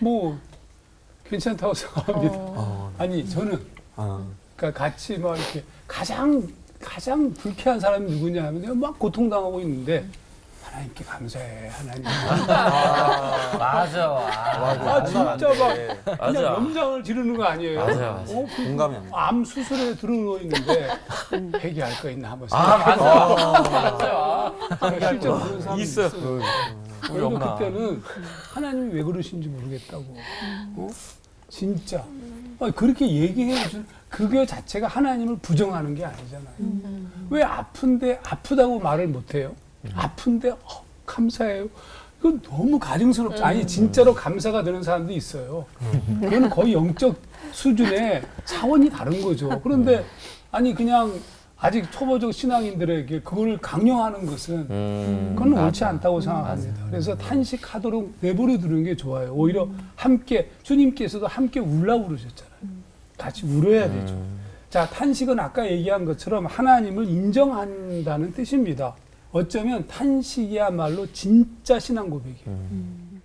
뭐 괜찮다고 생각합니다. 어, 아니 저는 어. 그러니까 같이 막 이렇게 가장 가장 불쾌한 사람이 누구냐 하면 막 고통당하고 있는데 하나님께 감사해 하나님. 맞아. 아, 아 진짜 막 그냥 맞아. 염장을 지르는 거 아니에요. 맞아요, 맞아요. 어, 그 공감이 안 돼. 암 수술에 들어누워 있는데 회개할 거 있나 한번 아, 생각해. 맞아. 실제로 그런 사람이 있어요. 있어요. 우리 엄마. 그때는 하나님이 왜 그러신지 모르겠다고. 어? 진짜. 아, 그렇게 얘기해 줄 그거 자체가 하나님을 부정하는 게 아니잖아요. 왜 아픈데 아프다고 말을 못 해요? 아픈데 어, 감사해요. 이건 너무 가증스럽죠. 아니 진짜로 감사가 되는 사람도 있어요. 그거는 거의 영적 수준의 차원이 다른 거죠. 그런데 아니 그냥 아직 초보적 신앙인들에게 그걸 강요하는 것은 음, 그건 옳지 맞아. 않다고 생각합니다. 그래서 탄식하도록 내버려 두는 게 좋아요. 오히려 함께 주님께서도 함께 울라고 그러셨잖아요. 같이 울어야 되죠. 음. 자, 탄식은 아까 얘기한 것처럼 하나님을 인정한다는 뜻입니다. 어쩌면 탄식이야말로 진짜 신앙 고백이에요. 음.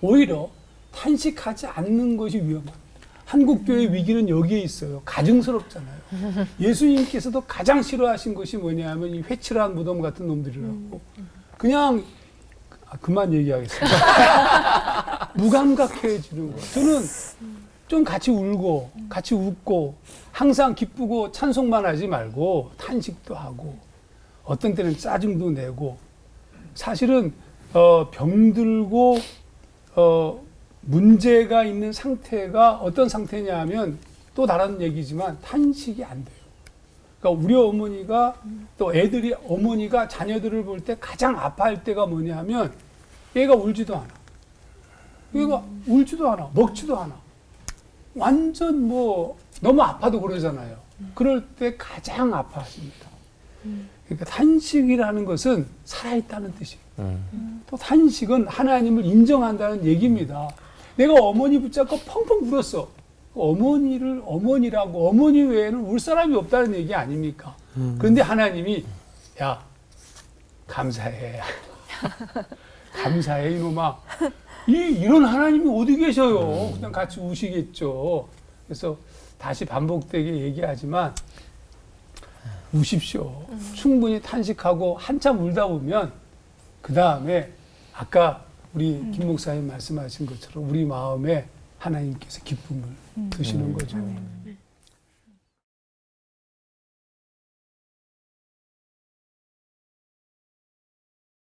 오히려 탄식하지 않는 것이 위험합니다. 한국 교회 위기는 여기에 있어요. 가증스럽잖아요. 예수님께서도 가장 싫어하신 것이 뭐냐면 이 회칠한 무덤 같은 놈들이라고. 그냥 아, 그만 얘기하겠습니다. 무감각해지는 거예요. 저는 좀 같이 울고 같이 웃고 항상 기쁘고 찬송만 하지 말고 탄식도 하고 어떤 때는 짜증도 내고 사실은 어, 병들고 어, 문제가 있는 상태가 어떤 상태냐 하면 또 다른 얘기지만 탄식이 안 돼요. 그러니까 우리 어머니가 또 애들이 어머니가 자녀들을 볼 때 가장 아파할 때가 뭐냐 하면 얘가 울지도 않아. 얘가 울지도 않아. 먹지도 않아. 완전 뭐 너무 아파도 그러잖아요. 그럴 때 가장 아파하십니다. 그러니까 탄식이라는 것은 살아있다는 뜻이에요. 음. 또 탄식은 하나님을 인정한다는 얘기입니다. 내가 어머니 붙잡고 펑펑 울었어. 어머니를 어머니라고 어머니 외에는 울 사람이 없다는 얘기 아닙니까? 그런데 하나님이 야 감사해 감사해 이놈아 이 이런 하나님이 어디 계셔요? 그냥 같이 우시겠죠. 그래서 다시 반복되게 얘기하지만 우십시오. 충분히 탄식하고 한참 울다 보면 그 다음에 아까 우리 김 목사님 말씀하신 것처럼 우리 마음에 하나님께서 기쁨을 두시는 거죠.